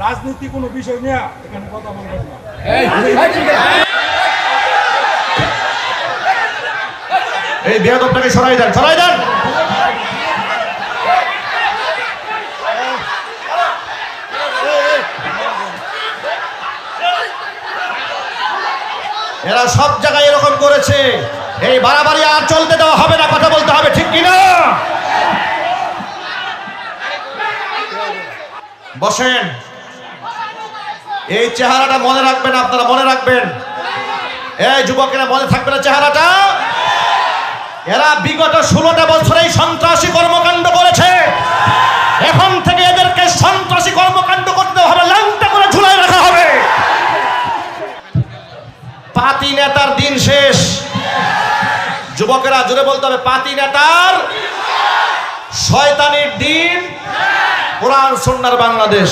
রাজনীতি কোনো বিষয় নিয়ে এখানে কথা বলবেন না এই বেয়াদবটাকে সরাই দেন সরাই দেন এরা সব জায়গায় এরকম করেছে এই বাড়াবাড়ি আর চলতে দেওয়া হবে না কথা বলতে হবে ঠিক কিনা বসেন এই চেহারাটা মনে রাখবেন আপনারা, মনে রাখবেন। এই যুবকেরা, মনে থাকবে না চেহারাটা? এরা বিগত ষোলোটা বছর সন্ত্রাসী কর্মকাণ্ড করেছে। এখন থেকে এদেরকে সন্ত্রাসী কর্মকাণ্ড করতে হবে লাংটা করে ঝুলাই রাখা হবে। পাতি নেতার দিন শেষ। যুবকেরা জুড়ে বলতে হবে, পাতি নেতার শয়তানির দিন। কোরআন সন্ন্যার বাংলাদেশ।